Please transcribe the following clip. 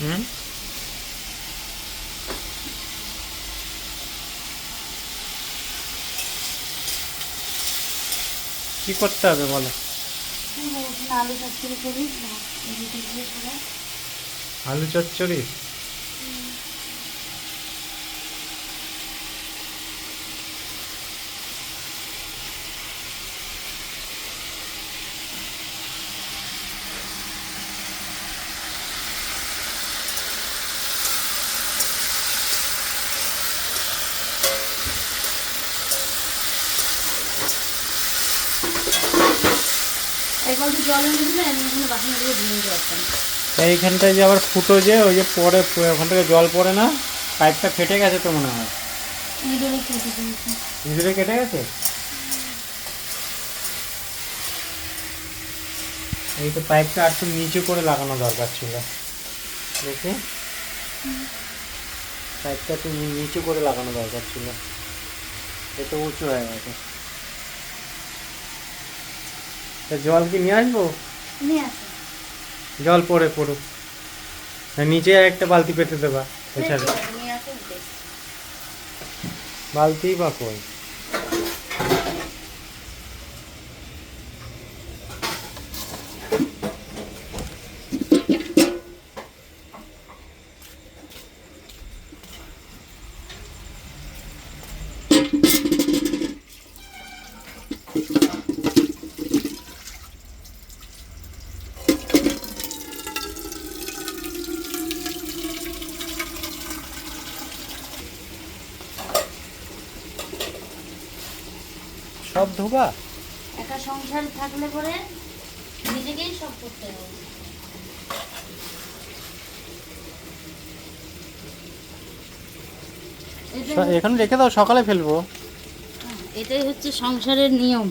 হুম। কি করতে হবে বলো? আলু চচ্চড়ি আলু চচ্চড়ি? একবার তো জল এনে দিলে আমি এখানে বাসন ধুয়ে নিতে এইখানটায় যে আবার ফুটো যে ওই যে পরে ওখান থেকে জল পড়ে না পাইপটা ফেটে গেছে তো মনে হয়? ইঁদুরে কেটে ভিতরে কেটে গেছে? এই তো পাইপটা একটু নিচু করে লাগানো দরকার ছিল। দেখি। পাইপটা একটু নিচু করে লাগানো দরকার ছিল। এটা উঁচু হয়ে গেছে তা জল কি নিয়ে আসব? জল পড়ে পড়ুক। নিচে একটা বালতি পেতে দেবা। এছাড়া। বালতি বা কই? সব ধোবা? একটা সংসার থাকলে পরে নিজেকেই সব করতে হবে। এখানে রেখে দাও সকালে ফেলব। এটাই হচ্ছে সংসারের নিয়ম।